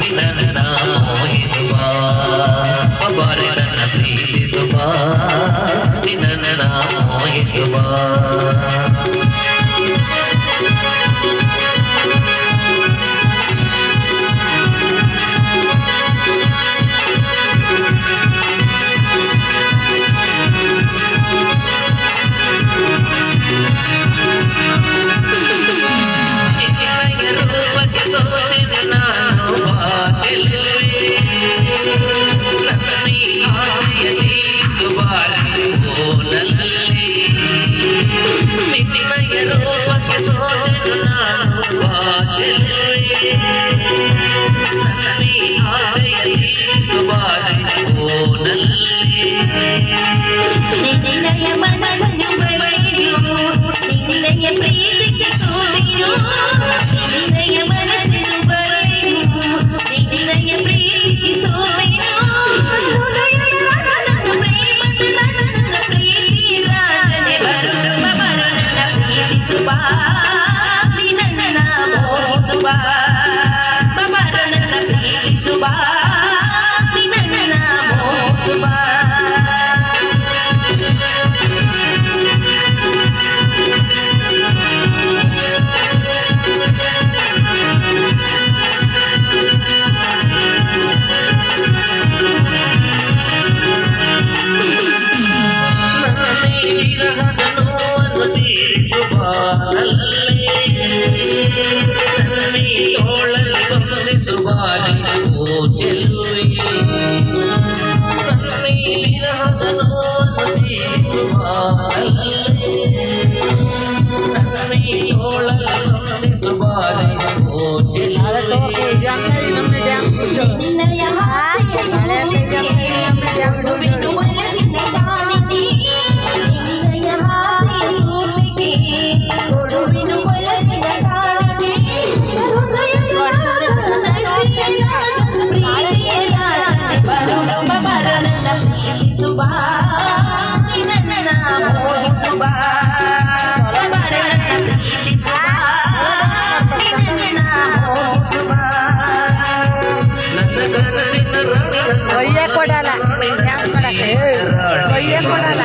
ನಿನ್ನ ಮೋಹಿಸುವ ಒಬ್ಬರನ್ನ ಪ್ರೀತಿಸುವ ನಿನ್ನ ಮೋಹಿಸುವ. ప్రియసువా మమరణ ప్రియసువా నిన్న మోసువా Allah. తుబాలి ఓ చెల్లుయే సన్నీలిన హదనోను తీరువాలే సన్నీ కొడాల